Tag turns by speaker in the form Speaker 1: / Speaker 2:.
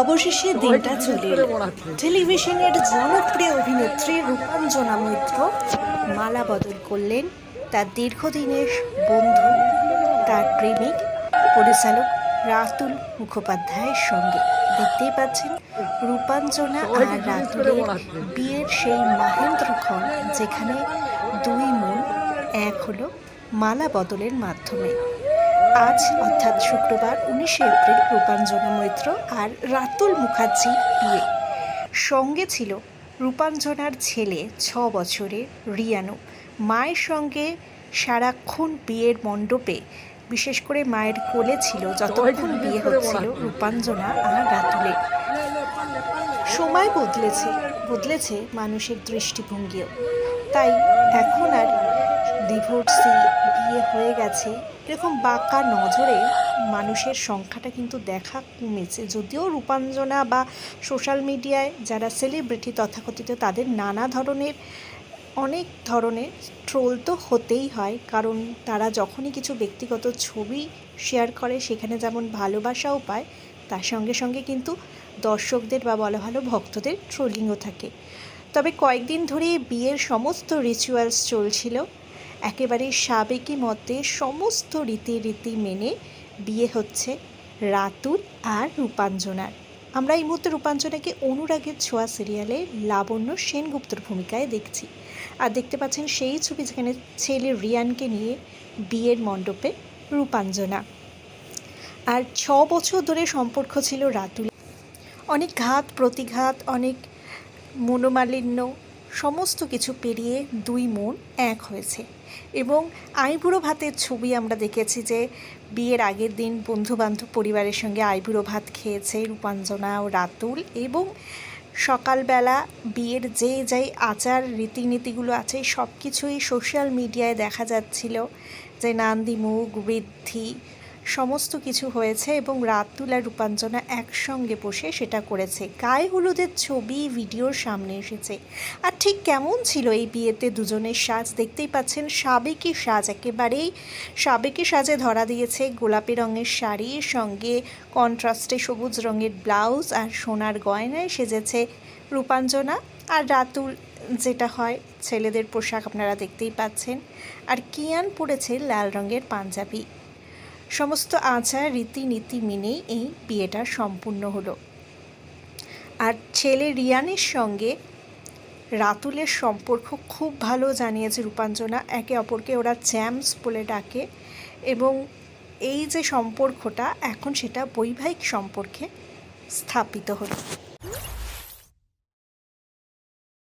Speaker 1: অবশেষে দিনটা চলে টেলিভিশনের জনপ্রিয় অভিনেত্রী রূপাঞ্জনা মৈত্র মালা বদল করলেন তার দীর্ঘদিনের বন্ধু তার প্রেমিক পরিচালক রাতুল মুখোপাধ্যায়ের সঙ্গে। দেখতেই পাচ্ছেন রূপাঞ্জনা আর রাতুলের বিয়ের সেই মাহেন্দ্রক্ষণ যেখানে দুই মন এক হলো মালা বদলের মাধ্যমে। আজ অর্থাৎ শুক্রবার উনিশে এপ্রিল রূপাঞ্জনা মৈত্র আর রাতুল মুখার্জি বিয়ে। সঙ্গে ছিল রূপাঞ্জনার ছেলে ছ বছরের রিয়ানু। মায়ের সঙ্গে সারাক্ষণ বিয়ের মণ্ডপে বিশেষ করে মায়ের কোলে ছিল যতক্ষণ বিয়ে হচ্ছিল রূপাঞ্জনা আর রাতুলের। সময় বদলেছে বদলেছে মানুষের দৃষ্টিভঙ্গিও। তাই এখন আর ডিভোর্সি বিয়ে হয়ে গেছে এরকম বাঁকা নজরে মানুষের সংখ্যাটা কিন্তু দেখা কমেছে। যদিও রূপাঞ্জনা বা সোশ্যাল মিডিয়ায় যারা সেলিব্রিটি তথাকথিত তাদের নানা ধরনের, অনেক ধরনের ট্রোল তো হতেই হয়, কারণ তারা যখনই কিছু ব্যক্তিগত ছবি শেয়ার করে, সেখানে যেমন ভালোবাসাও পায়, তার সঙ্গে সঙ্গে কিন্তু দর্শকদের বা বলা ভালো ভক্তদের ট্রোলিংও থাকে। তবে কয়েকদিন ধরে বিয়ের সমস্ত রিচুয়ালস চলছিল। একেবারে সাবেকি মতে সমস্ত রীতিরীতি মেনে বিয়ে হচ্ছে রাতুল আর রূপাঞ্জনার। আমরা এই মুহূর্তে রূপাঞ্জনাকে অনুরাগের ছোঁয়া সিরিয়ালে লাবণ্য সেনগুপ্তর ভূমিকায় দেখছি। আর দেখতে পাচ্ছেন সেই ছবি যেখানে ছেলে রিয়ানকে নিয়ে বিয়ের মণ্ডপে রূপাঞ্জনা। আর ছ বছর ধরে সম্পর্ক ছিল রাতুল অনেক ঘাত, প্রতিঘাত, অনেক মনোমালিন্য সমস্ত কিছু পেরিয়ে দুই মন এক হয়েছে। এবং আইবুড়ো ভাতের ছবি আমরা দেখেছি যে বিয়ের আগের দিন বন্ধুবান্ধব পরিবারের সঙ্গে আইবুড়ো ভাত খেয়েছে রূপাঞ্জনা ও রাতুল এবং সকালবেলা বিয়ের যে যাই আচার রীতিনীতিগুলো আছে সব কিছুই সোশ্যাল মিডিয়ায় দেখা যাচ্ছিল যে নান্দিমুখ, বৃদ্ধি সমস্ত কিছু হয়েছে এবং রাতুল আর রূপাঞ্জনা একসঙ্গে বসে সেটা করেছে। গায়ে হলুদের ছবি ভিডিওর সামনে এসেছে। আর ঠিক কেমন ছিল এই বিয়েতে দুজনের সাজ দেখতেই পাচ্ছেন সাবেকি সাজ। একেবারেই সাবেকি সাজে ধরা দিয়েছে গোলাপি রঙের শাড়ির সঙ্গে কন্ট্রাস্টে সবুজ রঙের ব্লাউজ আর সোনার গয়নায় সেজেছে রূপাঞ্জনা। আর রাতুল যেটা হয়, ছেলেদের পোশাক আপনারা দেখতেই পাচ্ছেন। আর কিয়ান পরেছে লাল রঙের পাঞ্জাবি। সমস্ত আচার, রীতিনীতি মেনেই এই বিয়েটা সম্পূর্ণ হলো। আর ছেলে রিয়ানের সঙ্গে রাতুলের সম্পর্ক খুব ভালো জানিয়েছে রূপাঞ্জনা। একে অপরকে ওরা চ্যাম্পস বলে ডাকে এবং এই যে সম্পর্কটা, এখন সেটা বৈবাহিক সম্পর্কে স্থাপিত হলো।